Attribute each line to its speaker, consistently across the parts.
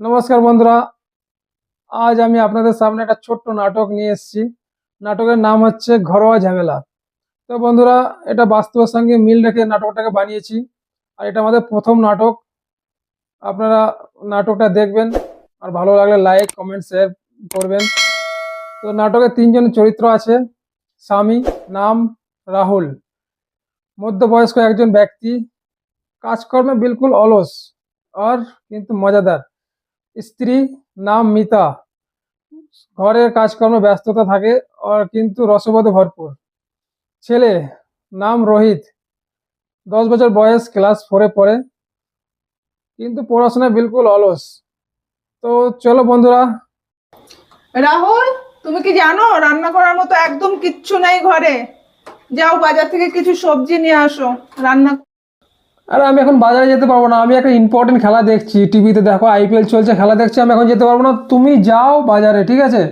Speaker 1: নমস্কার বন্ধুরা। আজ আমি আপনাদের সামনে একটা ছোট্ট নাটক নিয়ে এসেছি। নাটকের নাম হচ্ছে ঘরোয়া ঝামেলা। তো বন্ধুরা, এটা বাস্তবের সঙ্গে মিল রেখে নাটকটাকে বানিয়েছি। আর এটা আমাদের প্রথম নাটক। আপনারা নাটকটা দেখবেন। আর ভালো লাগলে লাইক, কমেন্ট, শেয়ার করবেন। তো নাটকে তিনজন চরিত্র আছে। স্বামী, নাম রাহুল। মধ্যবয়স্ক একজন ব্যক্তি। কাজকর্মে বিলকুল অলস। আর কিন্তু মজাদার। স্ত্রী নাম মিতা। ঘরের কাজকর্মে ব্যস্ততা থাকে কিন্তু রসবোধে ভরপুর। ছেলে নাম রোহিত। দশ বছর বয়স, ক্লাস ফোরে পড়ে, কিন্তু পড়াশোনায় বিলকুল অলস। তো চলো বন্ধুরা।
Speaker 2: রাহুল, তুমি কি জানো, রান্না করার মতো একদম কিচ্ছু নেই ঘরে। যাও বাজার থেকে কিছু সবজি নিয়ে আসো। রান্না
Speaker 1: আরে আমি এখন বাজারে যেতে পারব না আমি একটা ইম্পর্টেন্ট খেলা দেখছি টিভিতে দেখো আইপিএল চলছে খেলা দেখছি আমি এখন যেতে পারব না তুমি যাও বাজারে ঠিক আছে?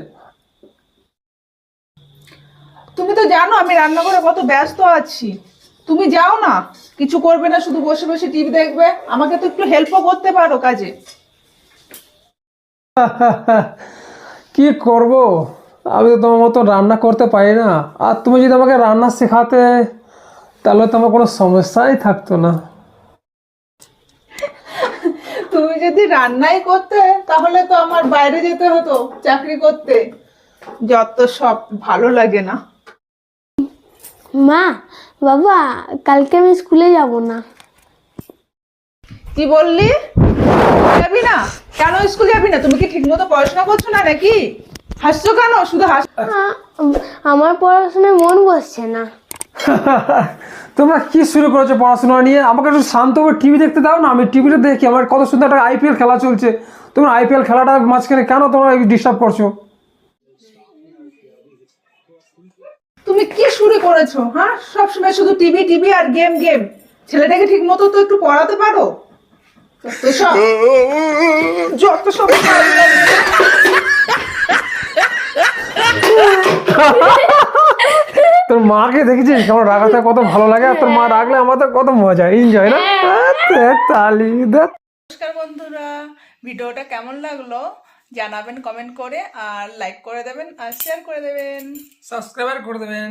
Speaker 2: তুমি তো জানো আমি রান্না করে কত ব্যস্ত আছি। তুমি যাও না কিছু করবে না শুধু বসে বসে টিভি দেখবে আমাকে তো একটু হেল্পও করতে পারো কাজে।
Speaker 1: কি করব? আমি তো তোমার মতো রান্না করতে পারি না। আর তুমি যদি আমাকে রান্না শেখাতে তাহলে তো আমার কোনো সমস্যাই থাকতো না
Speaker 2: তুমি যদি রান্নাই করতে তাহলে তো আমার বাইরে যেতে হতো চাকরি করতে। যত সব ভালো লাগে না।
Speaker 3: মা বাবা কালকে আমি স্কুলে যাব না।
Speaker 2: কি বললি? যাবি না? কেন স্কুল যাবি না? তুমি কি ঠিকমতো পড়াশোনা করছ না নাকি? হাসছো কেন? শুধু হাস
Speaker 3: আমার পড়াশোনায় মন বসছে না।
Speaker 1: তোমরা কি শুরু করেছ পড়াশোনা নিয়ে? আমাকে একটু শান্তভাবে টিভি দেখতে দাও না আমি টিভিতে দেখি। আমার কত সুন্দর একটা আইপিএল খেলা চলছে। তোমরা আইপিএল খেলাটা মাঝখানে কেন তোমরা ডিস্টার্ব করছ?
Speaker 2: তুমি কি শুরু করেছ হ্যাঁ? সবসময় শুধু টিভি টিভি আর গেম গেম ছেলেটাকে ঠিক মতো তো একটু পড়াতে পারো? যত সব
Speaker 1: তোর মাকে দেখেছিস কেমন রাগাতে কত ভালো লাগে আর তোর মা রাগলে আমাদের কত মজা এনজয় না? আহ, তালি
Speaker 2: নমস্কার বন্ধুরা ভিডিওটা কেমন লাগল জানাবেন কমেন্ট করে আর লাইক করে দেবেন আর শেয়ার করে দেবেন।
Speaker 1: সাবস্ক্রাইবার করে দেবেন।